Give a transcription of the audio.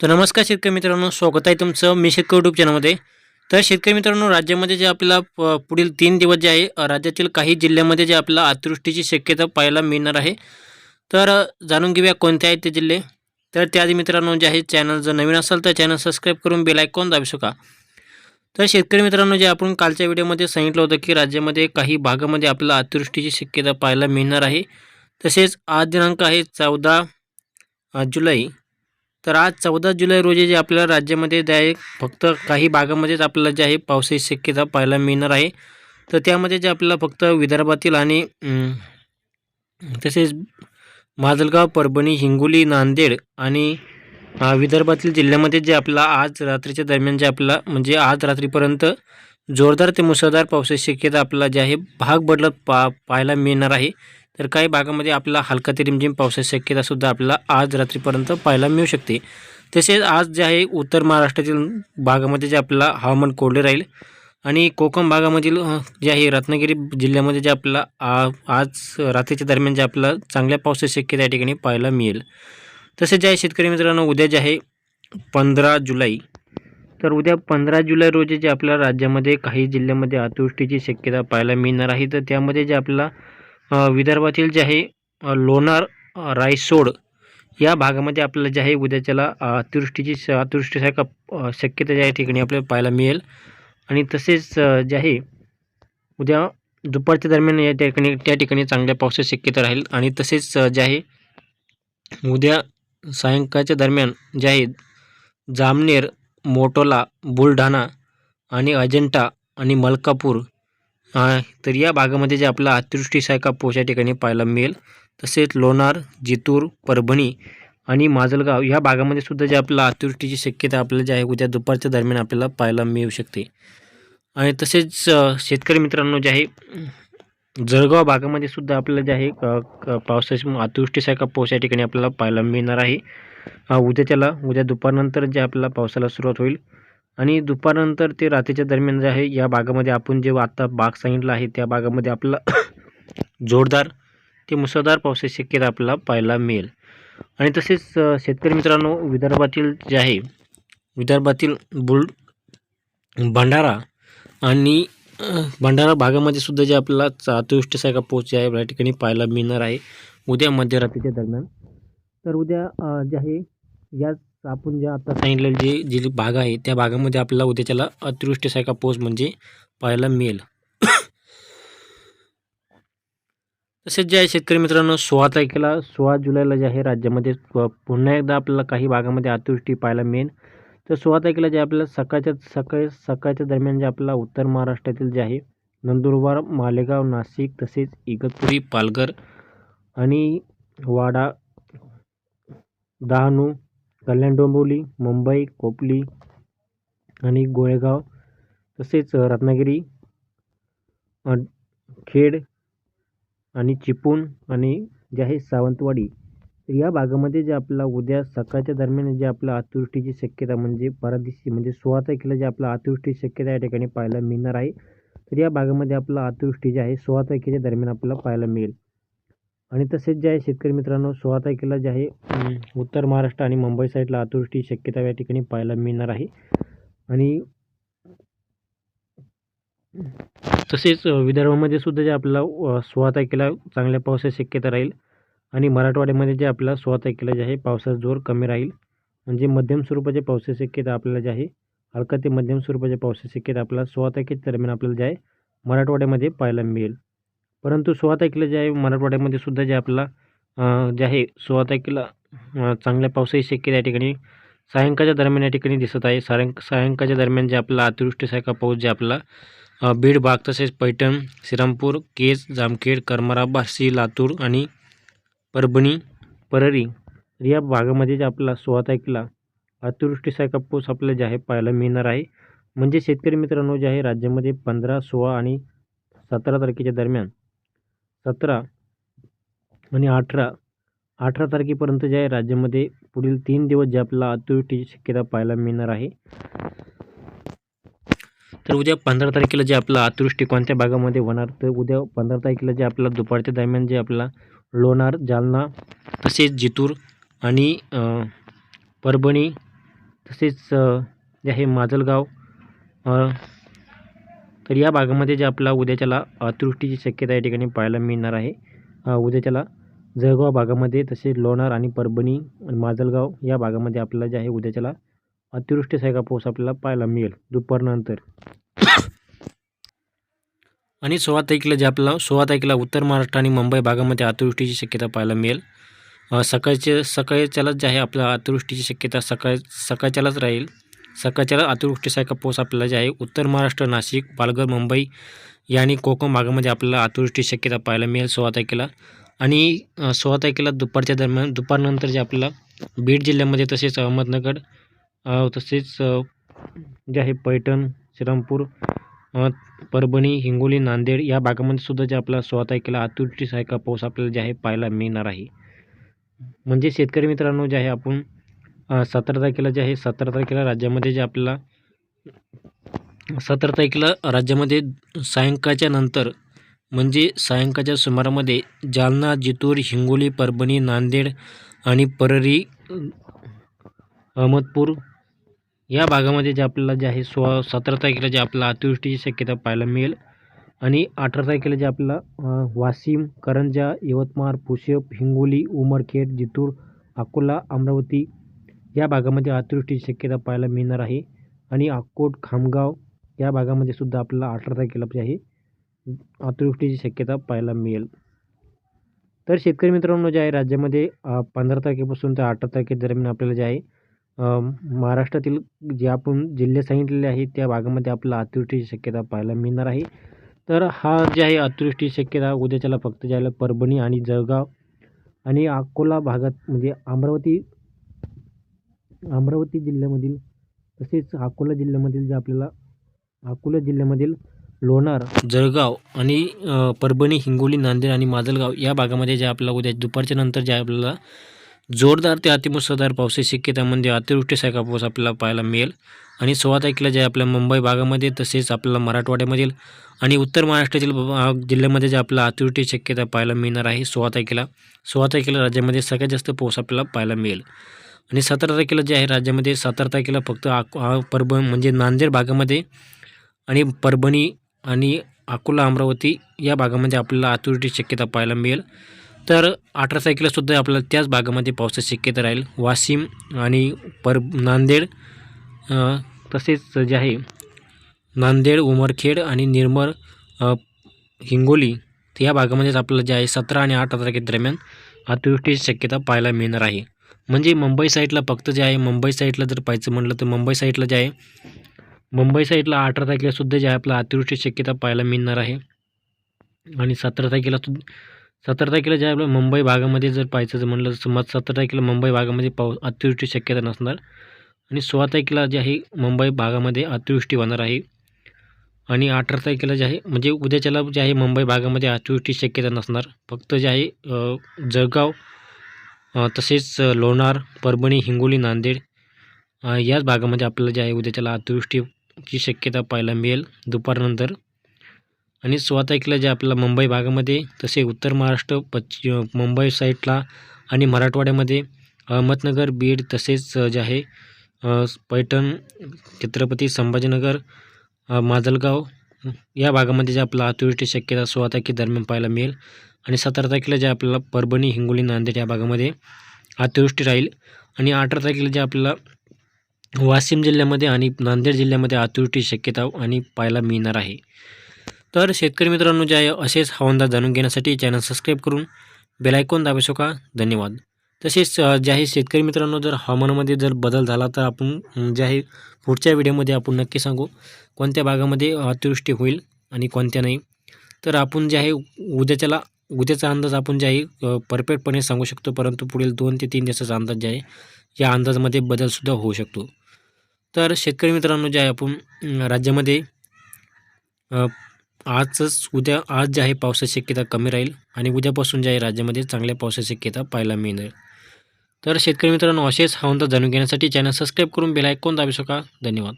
तर नमस्कार शेतकरी मित्रांनो स्वागत आहे तुमचं मी शेतकरी यूट्यूब चॅनलमध्ये तर शेतकरी मित्रांनो राज्यामध्ये जे आपल्याला प- पुढील तीन दिवस जे आहे राज्यातील काही जिल्ह्यामध्ये जे आपल्याला अतिवृष्टीची शक्यता पाहायला मिळणार आहे. तर जाणून घेऊया कोणते आहेत ते जिल्हे. तर त्याआधी मित्रांनो जे आहे चॅनल जर नवीन असेल तर चॅनल सबस्क्राईब करून बेलायकॉन दाबू शका तर शेतकरी मित्रांनो जे आपण कालच्या व्हिडिओमध्ये सांगितलं होतं की राज्यामध्ये काही भागामध्ये आपल्याला अतिवृष्टीची शक्यता पाहायला मिळणार आहे. तसेच आज दिनांक आहे चौदा जुलै. तर आज चौदा जुलै रोजी जे आपल्याला राज्यामध्ये जे आहे फक्त काही भागामध्येच आपल्याला जे आहे पावसाची शक्यता पाहायला मिळणार आहे. तर त्यामध्ये जे आपल्याला फक्त विदर्भातील आणि तसेच माजलगाव परभणी हिंगोली नांदेड आणि विदर्भातील जिल्ह्यामध्ये जे आपला आज रात्रीच्या दरम्यान जे आपला म्हणजे आज रात्रीपर्यंत जोरदार ते मुसळधार पावसाची शक्यता आपल्याला जे आहे भाग बदलत पा पाहायला मिळणार आहे. तर काही भागामध्ये आपला हलका ते रिमझिम पावसाची शक्यतासुद्धा आपल्याला आज रात्रीपर्यंत पाहायला मिळू शकते. तसेच आज जे आहे उत्तर महाराष्ट्रातील भागामध्ये जे आपल्याला हवामान कोरडे राहील आणि कोकण भागामधील जे आहे रत्नागिरी जिल्ह्यामध्ये जे आपला आ- आज रात्रीच्या दरम्यान जे आपल्याला चांगल्या पावसाची शक्यता या ठिकाणी पाहायला मिळेल. तसेच जे आहे शेतकरी मित्रांनो उद्या जे आहे पंधरा जुलै. तर उद्या पंधरा जुलै रोजी जे आपल्या राज्यामध्ये काही जिल्ह्यामध्ये अतिवृष्टीची शक्यता पाहायला मिळणार आहे. तर त्यामध्ये जे आपल्याला विदर्भातील जे आहे लोणार रायसोड या भागामध्ये आपल्याला जे आहे उद्याच्याला अ, अतिवृष्टीची श अतिवृष्टीसारखा शक्यता ज्या ठिकाणी आपल्याला पाहायला मिळेल. आणि तसेच जे आहे उद्या दुपारच्या दरम्यान या ठिकाणी त्या ठिकाणी चांगल्या पावसाची शक्यता राहील. आणि तसेच जे आहे उद्या सायंकाळच्या दरम्यान जे आहे जामनेर मोटोला बुलढाणा आणि अजंठा आणि मलकापूर तर या भागामध्ये जे आपला अतिवृष्टीसारखा सायका या ठिकाणी पाहायला मिळेल. तसेच लोणार जितूर परभणी आणि माजलगाव या भागामध्ये सुद्धा जे आपला अतिवृष्टीची शक्यता आपल्याला जे आहे उद्या दुपारच्या दरम्यान आपल्याला पाहायला मिळू शकते. आणि तसेच शेतकरी मित्रांनो जे आहे जळगाव भागामध्ये सुद्धा आपल्याला जे आहे क- पावसाची अतिवृष्टीसारखा पाऊस या ठिकाणी आपल्याला पाहायला मिळणार आहे. उद्या त्याला उद्या दुपारनंतर जे आपल्याला पावसाला सुरुवात होईल आणि दुपारनंतर ते रात्रीच्या दरम्यान जे आहे या भागामध्ये आपण जे आत्ता भाग सांगितला आहे त्या भागामध्ये आपल्याला जोरदार ते मुसळधार पावसाची शक्यता आपल्याला पाहायला मिळेल. आणि तसेच शेतकरी मित्रांनो विदर्भातील जे आहे विदर्भातील बुल भंडारा आणि भंडारा भागामध्ये सुद्धा जे आपल्याला चातुष्टसारखा पोच जे आहे या ठिकाणी पाहायला मिळणार आहे. उद्या मध्यरात्रीच्या दरम्यान. तर उद्या जे आहे या आपण जे आता सांगितलेलं जे जी भाग आहे त्या भागामध्ये आपल्याला उद्याच्याला अतिवृष्टीसारखा पाऊस म्हणजे पाहायला मिळेल. तसेच जे आहे शेतकरी मित्रांनो सोळा तारखेला सोळा जुलैला जे आहे राज्यामध्ये पुन्हा एकदा आपल्याला काही भागामध्ये अतिवृष्टी पाहायला मिळेल. तर सोळा तारखेला जे आपल्याला सकाळच्या सकाळी सकाळच्या दरम्यान जे आपल्याला उत्तर महाराष्ट्रातील जे आहे नंदुरबार मालेगाव नाशिक तसेच इगतपुरी पालघर आणि वाडा डहाणू कल्याण डोंबिवली मुंबई कोपली आणि गोळेगाव तसेच रत्नागिरी खेड आणि चिपळूण आणि जे आहे सावंतवाडी. तर या भागामध्ये जे आपला उद्या सकाळच्या दरम्यान जे आपला अतिवृष्टीची शक्यता म्हणजे परदिवशी म्हणजे सोळा तारखेला जे आपला अतिवृष्टीची शक्यता या ठिकाणी पाहायला मिळणार आहे. तर या भागामध्ये आपलं अतिवृष्टी जे आहे सोळा तारखेच्या दरम्यान आपल्याला पाहायला मिळेल. आणि तसेच जे आहे शेतकरी मित्रांनो सोळा तारखेला जे आहे उत्तर महाराष्ट्र आणि मुंबई साईडला अतिवृष्टी शक्यता या ठिकाणी पाहायला मिळणार आहे. आणि तसेच विदर्भामध्ये सुद्धा जे आपल्याला सोळा तारखेला चांगल्या पावसाची शक्यता राहील. आणि मराठवाड्यामध्ये जे आपल्याला सोळा तारखेला जे आहे पावसाचा जोर कमी राहील. म्हणजे मध्यम स्वरूपाच्या पावसाची शक्यता आपल्याला जे आहे हलका ते मध्यम स्वरूपाच्या पावसाची शक्यता आपल्याला सोळा तारखेच्या दरम्यान आपल्याला जे आहे मराठवाड्यामध्ये पाहायला मिळेल. परंतु सोळा तारखेला जे आहे मराठवाड्यामध्ये सुद्धा जे आपला जे आहे सोळा तारखेला चांगल्या पावसाची शक्यता या ठिकाणी सायंकाळच्या दरम्यान या ठिकाणी दिसत आहे. सायं सायंकाळच्या दरम्यान जे आपला अतिवृष्टीसारखा पाऊस जे आपला बीड भाग तसेच पैठण श्रीरामपूर केज जामखेड करमारा बार्शी लातूर आणि परभणी परळी या भागामध्ये जे आपला सोळा तारखेला अतिवृष्टीसारखा पाऊस आपल्याला जे आहे पाहायला मिळणार आहे. म्हणजे शेतकरी मित्रांनो जे आहे राज्यामध्ये पंधरा सोळा आणि सतरा तारखेच्या दरम्यान सतरा आणि अठरा. अठरा तारखेपर्यंत जे आहे राज्यामध्ये पुढील तीन दिवस जे आपल्याला अतिवृष्टीची शक्यता पाहायला मिळणार आहे. तर उद्या पंधरा तारखेला जे आपला अतिवृष्टी कोणत्या भागामध्ये होणार? तर उद्या पंधरा तारखेला जे आपल्याला दुपारच्या दरम्यान जे आपला लोणार जालना तसेच जितूर आणि परभणी तसेच जे आहे माजलगाव तर या भागामध्ये जे आपला उद्याच्याला अतिवृष्टीची शक्यता या ठिकाणी पाहायला मिळणार आहे. उद्याच्याला जळगाव भागामध्ये तसेच लोणार आणि परभणी माजलगाव या भागामध्ये आपल्याला जे आहे उद्याच्याला अतिवृष्टीसारखा पाऊस आपल्याला पाहायला मिळेल दुपारनंतर. आणि सोळा तारखेला जे आपल्याला सोळा तारखेला उत्तर महाराष्ट्र आणि मुंबई भागामध्ये अतिवृष्टीची शक्यता पाहायला मिळेल. सकाळचे सकाळच्यालाच जे आहे आपल्या अतिवृष्टीची शक्यता सकाळ सकाळच्यालाच राहील. सकाळच्या अतिवृष्टीसारखा पाऊस आपल्याला जे आहे उत्तर महाराष्ट्र नाशिक पालघर मुंबई आणि कोकण भागामध्ये आपल्याला अतिवृष्टी शक्यता पाहायला मिळेल सोळा तारखेला. आणि सोळा तारखेला दुपारच्या दरम्यान दुपारनंतर जे आपल्याला बीड जिल्ह्यामध्ये तसेच अहमदनगर तसेच जे आहे पैठण श्रीरामपूर परभणी हिंगोली नांदेड या भागामध्ये सुद्धा जे आपल्याला सोळा तारखेला अतिवृष्टीसारखा पाऊस आपल्याला जे आहे पाहायला मिळणार आहे. म्हणजे शेतकरी मित्रांनो जे आहे आपण सतरा तारखेला जे आहे सतरा तारखेला राज्यामध्ये जे आपल्याला सतरा तारखेला राज्यामध्ये सायंकाळच्या नंतर म्हणजे सायंकाळच्या सुमारामध्ये जालना जितूर हिंगोली परभणी नांदेड आणि परळी अहमदपूर या भागामध्ये जे आपल्याला जे आहे सो सतरा तारखेला जे आपल्याला अतिवृष्टीची शक्यता पाहायला मिळेल. आणि अठरा तारखेला जे आपल्याला वाशिम करंजा यवतमाळ पुशेप हिंगोली उमरखेड जितूर अकोला अमरावती या भागामध्ये अतिवृष्टीची शक्यता पाहायला मिळणार आहे. आणि अक्कोट खामगाव या भागामध्ये सुद्धा आपल्याला अठरा तारखेला जे आहे. अतिवृष्टीची शक्यता पाहायला मिळेल. तर शेतकरी मित्रांनो जे आहे राज्यामध्ये पंधरा तारखेपासून ते अठरा तारखेदरम्यान आपल्याला जे आहे महाराष्ट्रातील जे आपण जिल्हे सांगितलेले आहेत त्या भागामध्ये आपल्याला अतिवृष्टीची शक्यता पाहायला मिळणार आहे. तर हा जे आहे अतिवृष्टीची शक्यता उद्याच्याला फक्त जे आहे परभणी आणि जळगाव आणि अकोला भागात म्हणजे अमरावती अमरावती जिल्ह्यामधील तसेच अकोला जिल्ह्यामधील जे आपल्याला अकोला जिल्ह्यामधील लोणार जळगाव आणि परभणी हिंगोली नांदेड आणि माजलगाव या भागामध्ये जे आपल्याला उद्या दुपारच्या नंतर जे आपल्याला जोरदार ते अतिमुसळधार पावसाची शक्यता म्हणजे अतिवृष्टीसारखा पाऊस आपल्याला पाहायला मिळेल. आणि सोळा तारखेला जे आपल्या मुंबई भागामध्ये तसेच आपल्याला मराठवाड्यामधील आणि उत्तर महाराष्ट्रातील जिल्ह्यामध्ये जे आपल्याला अतिवृष्टी शक्यता पाहायला मिळणार आहे सोळा तारखेला. सोळा तारखेला राज्यामध्ये सगळ्यात जास्त पाऊस आपल्याला पाहायला मिळेल. आणि सतरा तारखेला जे आहे राज्यामध्ये सतरा तारखेला फक्त आक आ- परभ म्हणजे नांदेड भागामध्ये आणि परभणी आणि अकोला अमरावती या भागामध्ये आपल्याला अतिवृष्टीची शक्यता पाहायला मिळेल. तर अठरा तारखेला सुद्धा आपल्याला त्याच भागामध्ये पावसाची शक्यता राहील. वाशिम आणि पर नांदेड तसेच जे आहे नांदेड उमरखेड आणि निर्मळ हिंगोली या भागामध्येच आपल्याला जे आहे सतरा आणि अठरा तारखेदरम्यान अतिवृष्टीची शक्यता पाहायला मिळणार आहे. म्हणजे मुंबई साईडला फक्त जे आहे मुंबई साईडला जर पाहायचं म्हटलं तर मुंबई साईडला जे आहे मुंबई साईडला अठरा तारखेलासुद्धा जे आहे आपला अतिवृष्टी शक्यता पाहायला मिळणार आहे. आणि सतरा तारखेला सतरा तारखेला जे आहे आपलं मुंबई भागामध्ये जर पाहायचं जर म्हटलं तर मग सतरा तारखेला मुंबई भागामध्ये पाऊस अतिवृष्टी शक्यता नसणार. आणि सोळा तारखेला जे आहे मुंबई भागामध्ये अतिवृष्टी होणार आहे. आणि अठरा तारखेला जे आहे म्हणजे उद्याच्याला जे आहे मुंबई भागामध्ये अतिवृष्टीची शक्यता नसणार. फक्त जे आहे जळगाव तसेच लोणार परभणी हिंगोली नांदेड याच भागामध्ये आपल्याला जे आहे उद्याच्याला अतिवृष्टीची शक्यता पाहायला मिळेल दुपारनंतर. आणि सोळा तारखेला जे आपल्याला मुंबई भागामध्ये तसे उत्तर महाराष्ट्र पश्चिम मुंबई साईडला आणि मराठवाड्यामध्ये अहमदनगर बीड तसेच जे आहे पैठण छत्रपती संभाजीनगर माजलगाव या भागामध्ये जे आपला अतिवृष्टी शक्यता सोळा तारखे दरम्यान पाहायला मिळेल. आणि सतरा तारखेला जे आपल्याला परभणी हिंगोली नांदेड या भागामध्ये अतिवृष्टी राहील. आणि अठरा तारखेला जे आपल्याला वाशिम जिल्ह्यामध्ये आणि नांदेड जिल्ह्यामध्ये अतिवृष्टी शक्यता आणि पाहायला मिळणार आहे. तर शेतकरी मित्रांनो जे आहे असेच हवामान जाणून घेण्यासाठी चॅनल सबस्क्राईब करून बेलायकॉन दाबू शका धन्यवाद. तसेच जे आहे शेतकरी मित्रांनो जर हवामानामध्ये जर बदल झाला तर आपण जे आहे पुढच्या व्हिडिओमध्ये आपण नक्की सांगू कोणत्या भागामध्ये अतिवृष्टी होईल आणि कोणत्या नाही. तर आपण जे आहे उद्याच्याला उद्याचा अंदाज आपण जे आहे परफेक्टपणे सांगू शकतो परंतु पुढील दोन ते तीन दिवसाचा अंदाज जे आहे या अंदाजामध्ये बदलसुद्धा होऊ शकतो. तर शेतकरी मित्रांनो जे आहे आपण राज्यामध्ये आजच उद्या आज जे आहे पावसाची शक्यता कमी राहील आणि उद्यापासून जे आहे राज्यामध्ये चांगल्या पावसाची शक्यता पाहायला मिळेल. तर शेतकरी मित्रांनो असेच हवामान जाणून घेण्यासाठी चॅनल सबस्क्राईब करून बेल आयकॉन दाबू शका धन्यवाद.